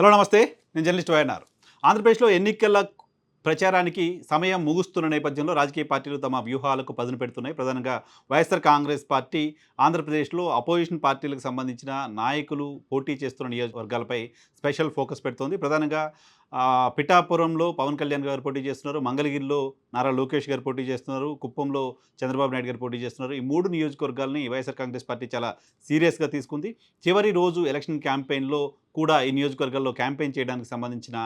Hello నమస్తే. నేను journalist YNR. ఆంధ్రప్రదేశ్లో ఎన్నికల ప్రచారానికి సమయం ముగుస్తున్న నేపథ్యంలో రాజకీయ పార్టీలు తమ వ్యూహాలకు పదును పెడుతున్నాయి. ప్రధానంగా వైఎస్ఆర్ కాంగ్రెస్ పార్టీ ఆంధ్రప్రదేశ్లో అపోజిషన్ పార్టీలకు సంబంధించిన నాయకులు పోటీ చేస్తున్న నియోజకవర్గాలపై స్పెషల్ ఫోకస్ పెడుతోంది. ప్రధానంగా పిఠాపురంలో పవన్ కళ్యాణ్ గారు పోటీ చేస్తున్నారు మంగళగిరిలో నారా లోకేష్ గారు పోటీ చేస్తున్నారు కుప్పంలో చంద్రబాబు నాయుడు గారు పోటీ చేస్తున్నారు. ఈ మూడు నియోజకవర్గాలని వైఎస్ఆర్ కాంగ్రెస్ పార్టీ చాలా సీరియస్గా తీసుకుంది. చివరి రోజు ఎలక్షన్ క్యాంపెయిన్లో కూడా ఈ నియోజకవర్గాల్లో క్యాంపెయిన్ చేయడానికి సంబంధించిన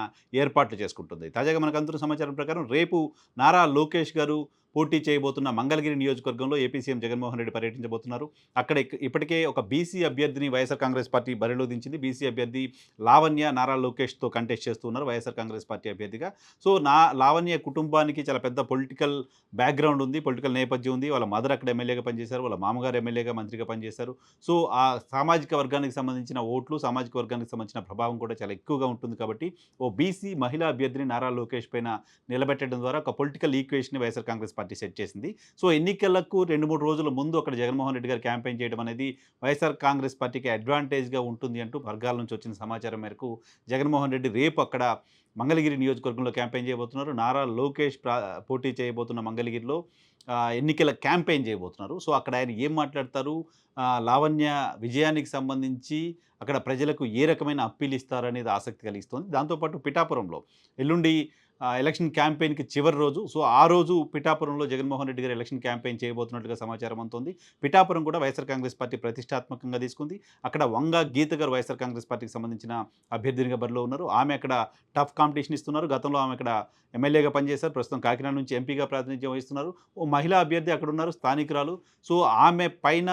ఏర్పాట్లు చేసుకుంటుంది. తాజాగా మనకు అందుతున్న సమాచారం ప్రకారం రేపు నారా లోకేష్ గారు పోటీ చేయబోతున్న మంగళగిరి నియోజకవర్గంలో ఏపీ సీఎం జగన్మోహన్ రెడ్డి పర్యటించబోతున్నారు. అక్కడ ఇప్పటికే ఒక బీసీ అభ్యర్థిని వైఎస్ఆర్ కాంగ్రెస్ పార్టీ బరిలో దించింది బీసీ అభ్యర్థి లావణ్య నారా లోకేష్తో కంటెస్ట్ చేస్తున్నారు వైఎస్ఆర్ కాంగ్రెస్ పార్టీ అభ్యర్థిగా. సో నా లావణ్య కుటుంబానికి చాలా పెద్ద పొలిటికల్ బ్యాక్గ్రౌండ్ ఉంది పొలిటికల్ నేపథ్యం ఉంది. వాళ్ళ మదర్ అక్కడ ఎమ్మెల్యేగా పనిచేశారు వాళ్ళ మామగారు ఎమ్మెల్యేగా మంత్రిగా పనిచేశారు. సో ఆ సామాజిక వర్గానికి సంబంధించిన ఓట్లు సామాజిక వర్గానికి సంబంధించిన ప్రభావం కూడా చాలా ఎక్కువగా ఉంటుంది కాబట్టి ఓ బీసీ మహిళా అభ్యర్థిని నారా లోకేష్ పైన నిలబెట్టడం ద్వారా ఒక political equation YSR Congress party set చేసింది. సో ఎన్నికలకు రెండు మూడు రోజుల ముందు అక్కడ జగన్మోహన్ రెడ్డి గారు క్యాంపెయిన్ చేయడం అనేది వైఎస్ఆర్ కాంగ్రెస్ పార్టీకి అడ్వాంటేజ్గా ఉంటుంది అంటూ వర్గాల నుంచి వచ్చిన సమాచారం మేరకు జగన్మోహన్ రెడ్డి రేపు అక్కడ మంగళగిరి నియోజకవర్గంలో క్యాంపెయిన్ చేయబోతున్నారు. నారా లోకేష్ పోటీ చేయబోతున్న మంగళగిరిలో ఎన్నికల క్యాంపెయిన్ చేయబోతున్నారు. సో అక్కడ ఆయన ఏం మాట్లాడతారు? లావణ్య విజయానికి సంబంధించి అక్కడ ప్రజలకు ఏ రకమైన అప్పీల్ ఇస్తారనేది ఆసక్తి కలిగిస్తుంది. దాంతోపాటు పిఠాపురంలో ఎల్లుండి ఎలక్షన్ క్యాంపెయిన్కి చివరి రోజు. సో ఆ రోజు పిఠాపురంలో జగన్మోహన్ రెడ్డి గారు ఎలక్షన్ క్యాంపెయిన్ చేయబోతున్నట్టుగా సమాచారం అందుతుంది పిఠాపురం కూడా వైఎస్ఆర్ కాంగ్రెస్ పార్టీ ప్రతిష్టాత్మకంగా తీసుకుంది. అక్కడ వంగ గీత గారు వైఎస్ఆర్ కాంగ్రెస్ పార్టీకి సంబంధించిన అభ్యర్థినిగా బరిలో ఉన్నారు. ఆమె అక్కడ టఫ్ కాంపిటీషన్ ఇస్తున్నారు. గతంలో ఆమె అక్కడ ఎమ్మెల్యేగా పనిచేశారు. ప్రస్తుతం కాకినాడ నుంచి ఎంపీగా ప్రాతినిధ్యం వహిస్తున్నారు. ఓ మహిళా అభ్యర్థి అక్కడ ఉన్నారు. స్థానికురాలు. సో ఆమె పైన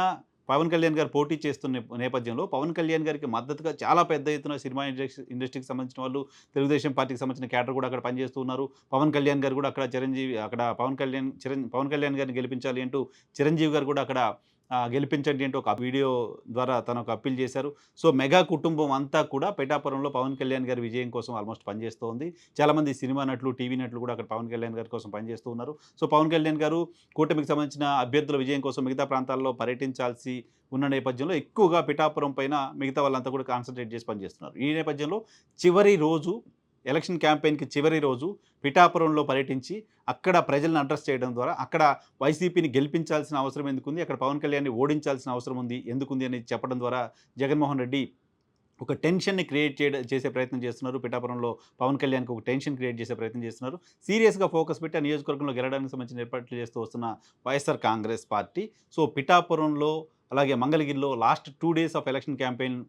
పవన్ కళ్యాణ్ గారు పోటీ చేస్తున్న నేపథ్యంలో పవన్ కళ్యాణ్ గారికి మద్దతుగా చాలా పెద్ద ఎత్తున సినిమా ఇండస్ట్రీ ఇండస్ట్రీకి సంబంధించిన వాళ్ళు తెలుగుదేశం పార్టీకి సంబంధించిన క్యాడర్ కూడా అక్కడ పనిచేస్తున్నారు. పవన్ కళ్యాణ్ గారు కూడా అక్కడ చిరంజీవి అక్కడ పవన్ కళ్యాణ్ చిరం పవన్ కళ్యాణ్ గారిని గెలిపించాలి అంటూ చిరంజీవి గారు కూడా అక్కడ గెలిపించండి అంటూ ఒక వీడియో ద్వారా తను ఒక అప్పీల్ చేశారు. సో మెగా కుటుంబం అంతా కూడా పిఠాపురంలో పవన్ కళ్యాణ్ గారి విజయం కోసం ఆల్మోస్ట్ పనిచేస్తోంది. చాలామంది సినిమా నటులు టీవీ నటులు కూడా అక్కడ పవన్ కళ్యాణ్ గారి కోసం పనిచేస్తూ ఉన్నారు. సో పవన్ కళ్యాణ్ గారు కూటమికి సంబంధించిన అభ్యర్థుల విజయం కోసం మిగతా ప్రాంతాల్లో పర్యటించాల్సి ఉన్న నేపథ్యంలో ఎక్కువగా పిఠాపురం పైన మిగతా వాళ్ళంతా కూడా కాన్సన్ట్రేట్ చేసి పనిచేస్తున్నారు. ఈ నేపథ్యంలో చివరి రోజు ఎలక్షన్ క్యాంపెయిన్కి చివరి రోజు పిఠాపురంలో పర్యటించి అక్కడ ప్రజలను అడ్రస్ చేయడం ద్వారా అక్కడ వైసీపీని గెలిపించాల్సిన అవసరం ఎందుకుంది? అక్కడ పవన్ కళ్యాణ్ని ఓడించాల్సిన అవసరం ఉంది ఎందుకుంది అని చెప్పడం ద్వారా జగన్మోహన్ రెడ్డి ఒక టెన్షన్ని క్రియేట్ చేయడం చేసే ప్రయత్నం చేస్తున్నారు. పిఠాపురంలో పవన్ కళ్యాణ్కి ఒక టెన్షన్ క్రియేట్ చేసే ప్రయత్నం చేస్తున్నారు. సీరియస్గా ఫోకస్ పెట్టి ఆ నియోజకవర్గంలో గెలడానికి సంబంధించిన ఏర్పాట్లు చేస్తూ వస్తున్న వైఎస్ఆర్ కాంగ్రెస్ పార్టీ. సో పిఠాపురంలో అలాగే మంగళగిరిలో last two days of election campaign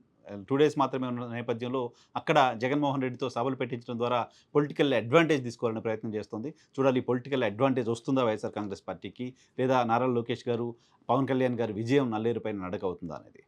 two days మాత్రమే ఉన్న నేపథ్యంలో అక్కడ జగన్మోహన్ రెడ్డితో సభలు పెట్టించడం ద్వారా పొలిటికల్ అడ్వాంటేజ్ తీసుకోవాలనే ప్రయత్నం చేస్తుంది. చూడాలి పొలిటికల్ అడ్వాంటేజ్ వస్తుందా వైఎస్ఆర్ కాంగ్రెస్ పార్టీకి? లేదా నారా లోకేష్ గారు పవన్ కళ్యాణ్ గారు విజయం నల్లేరు పైన నడక అవుతుందా అనేది.